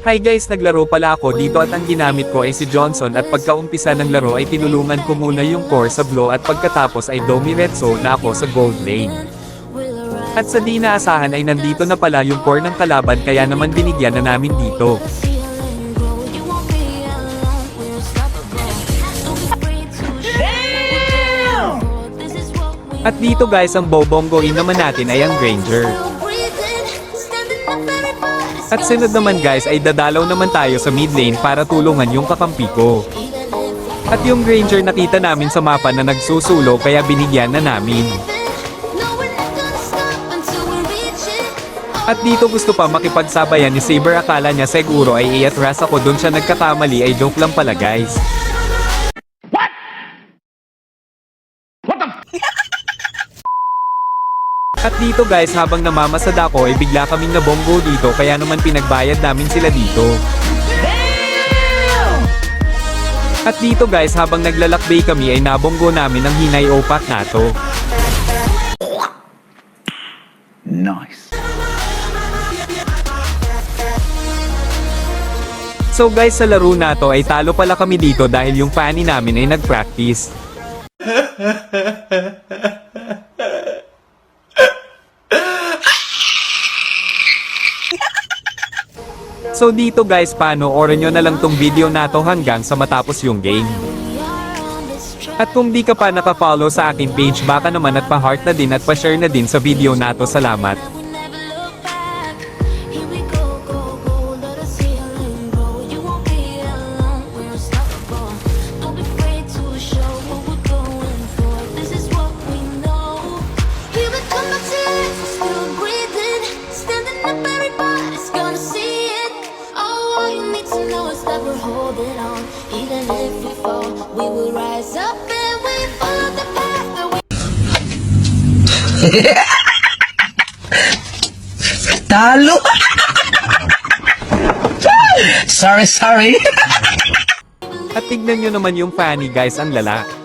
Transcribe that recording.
Hi guys, naglaro pala ako dito at ang ginamit ko ay si Johnson at pagkaumpisa ng laro ay tinulungan ko muna yung core sa blue at pagkatapos ay Domiretso na ako sa gold lane. At sa di naasahan ay nandito na pala yung core ng kalaban kaya naman binigyan na namin dito. At dito guys ang bobonggoin naman natin ay ang Granger. At sunod naman guys ay dadalaw naman tayo sa mid lane para tulungan yung kakampi ko. At yung Granger nakita namin sa mapa na nagsusulo kaya binigyan na namin. At dito gusto pa makipagsabayan ni Saber akala niya siguro ay iatras ako dun siya nagkakamali ay joke lang pala guys. At dito guys habang namamasad ako ay bigla kaming nabonggo dito kaya naman pinagbayad namin sila dito. At dito guys habang naglalakbay kami ay nabonggo namin ang hinay opak nato. Nice. So guys sa laro na to ay talo pala kami dito dahil yung fanny namin ay nag-practice. So dito guys paano oran nyo na lang tong video na to hanggang sa matapos yung game. At kung di ka pa nakafollow sa akin page baka naman at pa-heart na din at pa-share na din sa video na to salamat. Talo! sorry, sorry. At tignan nyo naman yung fanny guys ang lala.